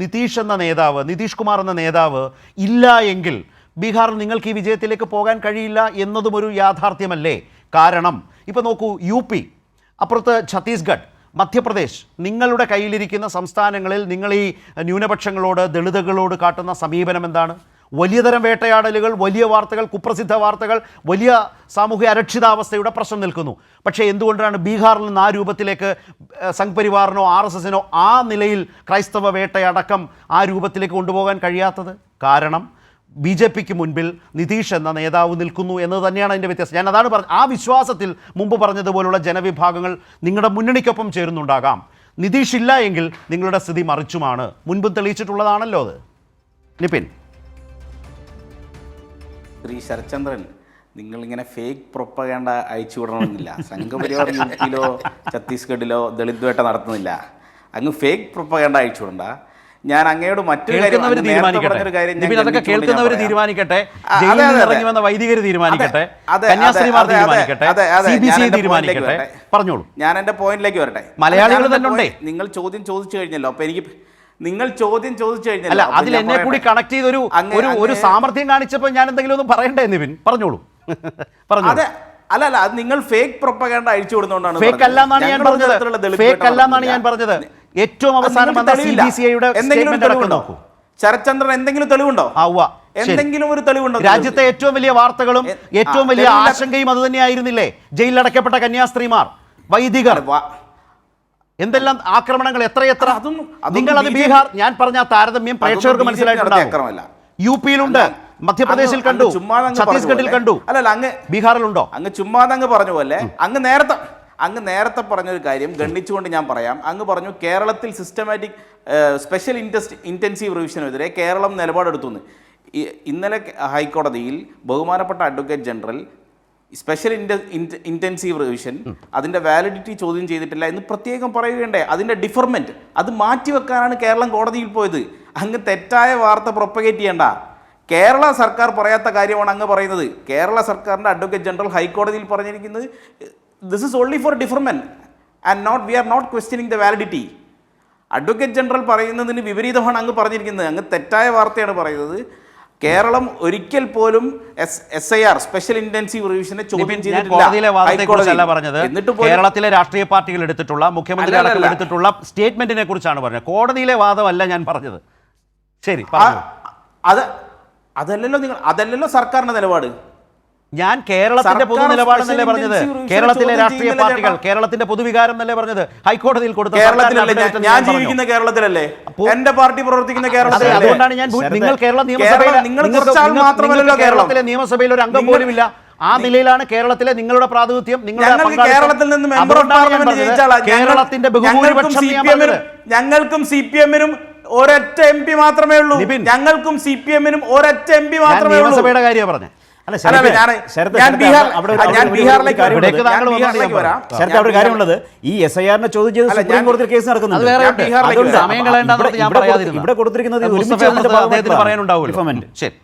നിതീഷ് എന്ന നേതാവ് നിതീഷ് കുമാർ എന്ന നേതാവ് ഇല്ല എങ്കിൽ ബീഹാറിൽ നിങ്ങൾക്ക് ഈ വിജയത്തിലേക്ക് പോകാൻ കഴിയില്ല എന്നതും ഒരു യാഥാർത്ഥ്യമല്ലേ? കാരണം ഇപ്പോൾ നോക്കൂ യു പി അപ്പുറത്ത് ഛത്തീസ്ഗഡ് മധ്യപ്രദേശ് നിങ്ങളുടെ കയ്യിലിരിക്കുന്ന സംസ്ഥാനങ്ങളിൽ നിങ്ങൾ ഈ ന്യൂനപക്ഷങ്ങളോട് ദളിതകളോട് കാട്ടുന്ന സമീപനം എന്താണ്? വലിയ തരം വേട്ടയാടലുകൾ വലിയ വാർത്തകൾ കുപ്രസിദ്ധ വാർത്തകൾ വലിയ സാമൂഹ്യ അരക്ഷിതാവസ്ഥയുടെ പ്രശ്നം നിൽക്കുന്നു. പക്ഷേ എന്തുകൊണ്ടാണ് ബീഹാറിൽ നിന്ന് ആ രൂപത്തിലേക്ക് സംഘ് പരിവാറിനോ ആർ എസ് എസിനോ ആ നിലയിൽ ക്രൈസ്തവ വേട്ടയടക്കം ആ രൂപത്തിലേക്ക് കൊണ്ടുപോകാൻ കഴിയാത്തത്? കാരണം ബി ജെ പിക്ക് മുൻപിൽ നിതീഷ് എന്ന നേതാവ് നിൽക്കുന്നു എന്നത് തന്നെയാണ് അതിന്റെ വ്യത്യാസം. ഞാൻ അതാണ് പറഞ്ഞത് ആ വിശ്വാസത്തിൽ മുമ്പ് പറഞ്ഞതുപോലുള്ള ജനവിഭാഗങ്ങൾ നിങ്ങളുടെ മുന്നണിക്കൊപ്പം ചേരുന്നുണ്ടാകാം. നിതീഷ് ഇല്ല എങ്കിൽ നിങ്ങളുടെ സ്ഥിതി മറിച്ചുമാണ്. മുൻപ് തെളിയിച്ചിട്ടുള്ളതാണല്ലോ അത്. നിപിൻ. ശ്രീ ശരത്ചന്ദ്രൻ നിങ്ങളിങ്ങനെ ഫേക്ക് പ്രൊപ്പകേണ്ട അയച്ചു വിടണമെന്നില്ല. സംഘപരിവാർ യു പിയിലോ ഛത്തീസ്ഗഡിലോ ദളിത് വേട്ട നടത്തുന്നില്ല. അങ്ങ് ഫേക്ക് പ്രൊപ്പകേണ്ട അയച്ചു വിടണ്ട. ഞാൻ അങ്ങയോട് മറ്റൊരു കേൾക്കുന്നവർ തീരുമാനിക്കട്ടെ. ഇറങ്ങി വന്ന വൈദികർ തീരുമാനിക്കട്ടെ. കന്യാസ്ത്രീമാർ തീരുമാനിക്കട്ടെ. പറഞ്ഞോളൂ. ഞാൻ എന്റെ പോയിന്റിലേക്ക് വരട്ടെ. മലയാളികൾ തന്നെ നിങ്ങൾ ചോദ്യം ചോദിച്ചു കഴിഞ്ഞല്ലോ. അപ്പൊ എനിക്ക് നിങ്ങൾ ചോദ്യം ചോദിച്ചു അല്ല അതിൽ എന്നെ കൂടി കണക്ട് ചെയ്തൊരു ഒരു ഒരു സാമർഥ്യം കാണിച്ചപ്പോൾ ഞാൻ എന്തെങ്കിലും ഒന്ന് പറയണ്ടേ നിവിൻ? പറഞ്ഞോളൂ. പറഞ്ഞു അതെ അല്ല അല്ല അത് നിങ്ങൾ ഫേക്ക് പ്രൊപ്പഗാൻഡ അഴിച്ചു കൊടുത്തോണ്ടാണ് ഫേക്ക് അല്ല എന്നാണ് ഞാൻ പറഞ്ഞത്. ഫേക്ക് അല്ല എന്നാണ് ഞാൻ പറഞ്ഞത്. ഏറ്റവും അവസാനം എന്തെങ്കിലും തെളിവുണ്ടോ? ശരത്ചന്ദ്രൻ എന്തെങ്കിലും തെളിവുണ്ടോ? ആവുക എന്തെങ്കിലും ഒരു തെളിവുണ്ടോ രാജ്യത്തെ ഏറ്റവും വലിയ വാർത്തകളും ഏറ്റവും വലിയ ആശങ്കയും അത് തന്നെയായിരുന്നില്ലേ ജയിലിലടക്കപ്പെട്ട കന്യാസ്ത്രീമാർ വൈദികർ. എന്തെല്ലാം ആക്രമണങ്ങൾ എത്രയെത്ര? അതൊന്നും നിങ്ങൾ അത് ബീഹാർ ഞാൻ പറഞ്ഞ താരതമ്യം പ്രേക്ഷകർക്ക് മനസ്സിലായിട്ടുണ്ടാവും. യു പിയിലുണ്ട് മധ്യപ്രദേശിൽ കണ്ടു ഛത്തീസ്ഗഡിൽ കണ്ടു അല്ല അല്ലല്ല അങ്ങ് ബീഹാറിലുണ്ടോ? അങ്ങ് ചുമ്മാതെ അങ്ങ് പറഞ്ഞു പോലെ അങ്ങ് നേരത്തെ അങ്ങ് നേരത്തെ പറഞ്ഞൊരു കാര്യം ഗണ്ണിച്ചുകൊണ്ട് ഞാൻ പറയാം. അങ്ങ് പറഞ്ഞു കേരളത്തിൽ സിസ്റ്റമാറ്റിക് സ്പെഷ്യൽ ഇന്റസ്റ്റ് ഇന്റൻസീവ് റിവിഷനെതിരെ കേരളം നിലപാടെടുത്തു. ഇന്നലെ ഹൈക്കോടതിയിൽ ബഹുമാനപ്പെട്ട advocate general special intensive revision അതിന്റെ വാലിഡിറ്റി ചോദ്യം ചെയ്തിട്ടില്ല എന്ന് പ്രത്യേകം പറയുകയുണ്ടേ അതിന്റെ ഡിഫർമെന്റ് അത് മാറ്റിവെക്കാനാണ് കേരളം കോടതിയിൽ പോയത്. അങ്ങ് തെറ്റായ വാർത്ത പ്രൊപ്പഗേറ്റ് ചെയ്യണ്ട. കേരള സർക്കാർ പറയാത്ത കാര്യമാണ് അങ്ങ് പറയുന്നത്. കേരള സർക്കാരിന്റെ അഡ്വക്കേറ്റ് ജനറൽ ഹൈക്കോടതിയിൽ പറഞ്ഞിരിക്കുന്നത് this is only for deferment and not we are not questioning the validity advocate general പറയുന്നതിന് വിപരീതമാണ് അങ്ങ് പറഞ്ഞിരിക്കുന്നത്. അങ്ങ് തെറ്റായ വാർത്തയാണ് പറയുന്നത്. കേരളം ഒരിക്കൽ പോലും S I R special intensive റിവിഷനെ ചോദ്യം ചെയ്തിട്ടില്ല. എന്നിട്ട് കേരളത്തിലെ രാഷ്ട്രീയ പാർട്ടികൾ എടുത്തിട്ടുള്ള മുഖ്യമന്ത്രി അടക്കം എടുത്തിട്ടുള്ള സ്റ്റേറ്റ്മെന്റിനെ കുറിച്ചാണ് പറഞ്ഞത്. കോടതിയിലെ വാദമല്ല ഞാൻ പറഞ്ഞത്. ശരി അത് അതല്ലല്ലോ നിങ്ങൾ അതല്ലല്ലോ സർക്കാരിന്റെ നിലപാട്. ഞാൻ കേരളത്തിന്റെ പൊതു നിലപാടെന്നല്ലേ പറഞ്ഞത്? കേരളത്തിലെ രാഷ്ട്രീയ പാർട്ടികൾ കേരളത്തിന്റെ പൊതുവികാരം എന്നല്ലേ പറഞ്ഞത്? ഹൈക്കോടതിയിൽ കൊടുത്ത കേരളത്തിലല്ലേ ഞാൻ ജീവിക്കുന്ന കേരളത്തിലല്ലേ? എന്റെ പാർട്ടി പ്രവർത്തിക്കുന്ന അതെ, കേരളത്തിലല്ലേ? അതുകൊണ്ടാണ് ഞാൻ നിങ്ങൾ കേരള നിയമസഭയിൽ നിങ്ങൾ. കേരളത്തിലെ നിയമസഭയിൽ ഒരു അംഗം പോലും ഇല്ല ആ നിലയിലാണ് കേരളത്തിലെ നിങ്ങളുടെ പ്രാതിനിധ്യം നിങ്ങളുടെ കേരളത്തിൽ നിന്ന് മെമ്പർ ഓഫ് പാർലമെന്റ് കേരളത്തിന്റെ ഞങ്ങൾക്കും ബഹുഭൂരിപക്ഷം സി ഞാൻ പി എമ്മിനും പറഞ്ഞത്. ഞങ്ങൾക്കും സി പി എമ്മിനും ഒരൊറ്റ എം പി മാത്രമേ ഉള്ളൂ. ഞങ്ങൾക്കും സി പി എമ്മിനും ഒരൊറ്റ എം പി മാത്രമേ ഉള്ളൂ. നിയമസഭയുടെ കാര്യമാണ് പറഞ്ഞത്. കാര്യമുള്ളത്. ഈ എസ് ഐ ആറിനെ ചോദ്യം ചെയ്ത് സുപ്രീം കോടതിയിൽ കേസ് നടക്കുന്നുണ്ട്. ഇവിടെ- ഞാൻ ഇവിടെ ഇവിടെ കൊടുത്തിരിക്കുന്നത് ഒരുമിച്ച് പറയാനുണ്ടാവുമല്ലോ. ശരി.